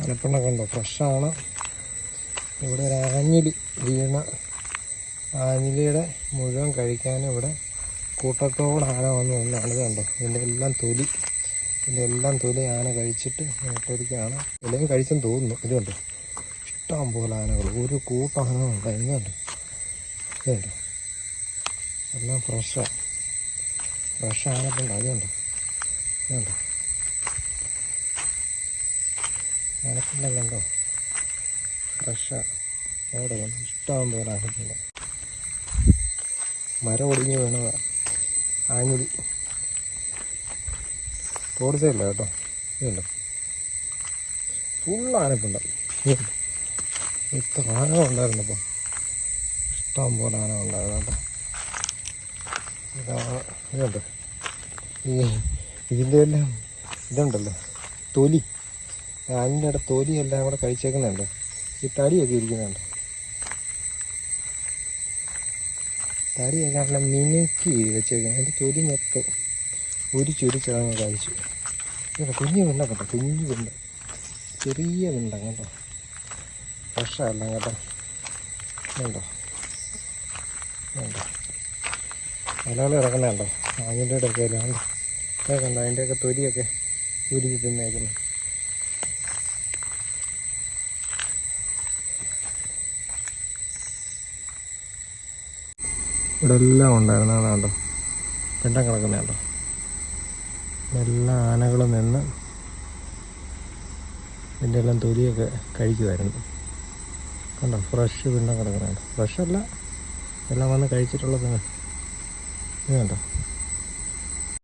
ആനപ്പിണ്ണൊക്കെ കണ്ടോ? ഫ്രഷാണ്. ഇവിടെ ഒരു ആഞ്ഞിലി വീണ ആഞ്ഞിലിയുടെ മുഴുവൻ കഴിക്കാനും ഇവിടെ കൂട്ടത്തോടെ ആന വന്നു. നിന്നാണ് കണ്ടോ? ഇതിന്റെ എല്ലാം തൊലി. ഇതിന്റെ എല്ലാം തൊലി ആന കഴിച്ചിട്ട് ഇട്ടൊരിക്കാണ്. എല്ലാം കഴിച്ചെന്ന് തോന്നുന്നു. ഇതുകൊണ്ട് കണ്ടോ? ഇഷ്ടം പോലെ ആനകൾ. ഒരു കൂട്ടം ഉണ്ട് എന്നുണ്ട് ഇതുണ്ട് എല്ലാം ഫ്രഷാണ് ഫ്രഷ് ആനപ്പുണ്ട്. അതുണ്ട് ഇതുണ്ട് ആനപ്പിണ്ടെല്ലാം കണ്ടോ? ഫ്രഷാണ് അവിടെ ഇഷ്ടം പോലെ ആനപ്പുണ്ട് മരം ഒടിഞ്ഞ് വീണതാ. ആഞ്ഞിലി. റോഡ് സൈഡിലാണ് കേട്ടോ. ഇതുണ്ട് ആനപ്പുണ്ട്. ഇതുണ്ട് ഇത്ര ആന ഉണ്ടായിരുന്നപ്പോൾ ഇഷ്ടം പോലെ ആന ഉണ്ടായിരുന്നു കേട്ടോ. ഇതാണ് ഇതുണ്ട്. ഈ ഇതിന്റെ എല്ലാം ഇതുണ്ടല്ലോ. തൊലി. അതിന്റെ തൊലി എല്ലാം കൂടെ കഴിച്ചേക്കുന്നുണ്ട്. ഈ തടിയൊക്കെ ഇരിക്കുന്നുണ്ട്. തടിയൊക്കെ നല്ല മിനുക്കി വെച്ചേക്കുന്നത് അതിന്റെ തൊലി മൊത്തം ഒരു ചുരിച്ചതങ്ങ് കഴിച്ചു ഇതൊക്കെ കുഞ്ഞു വിണ്ട കേട്ടോ കുഞ്ഞു വിണ്ട ചെറിയ വിണ്ട കേട്ടോ ഫ്രഷല്ല കേട്ടോ ഉണ്ടോ ഉണ്ടോ മലയാളം കിടക്കുന്നുണ്ടോ അതിന്റെ ഇടയ്ക്ക് ഇല ഉണ്ട് അതൊക്കെ ഉണ്ടോ അതിന്റെയൊക്കെ തൊലിയൊക്കെ ഉരുകി തിന്നേക്കുന്നു. ഇവിടെ എല്ലാം ഉണ്ടായിരുന്നു അതാണ്ടോ പിണ്ടം കിടക്കുന്ന കേട്ടോ. എല്ലാ ആനകളും നിന്ന് ഇതിന്റെ എല്ലാം തൊലിയൊക്കെ കഴിക്കുമായിരുന്നു കണ്ടോ? ഫ്രഷ് പിണ്ടം കിടക്കുന്നുണ്ട് ഫ്രഷ് അല്ല. എല്ലാം വന്ന് കഴിച്ചിട്ടുള്ളത് ഇത് കണ്ടോ?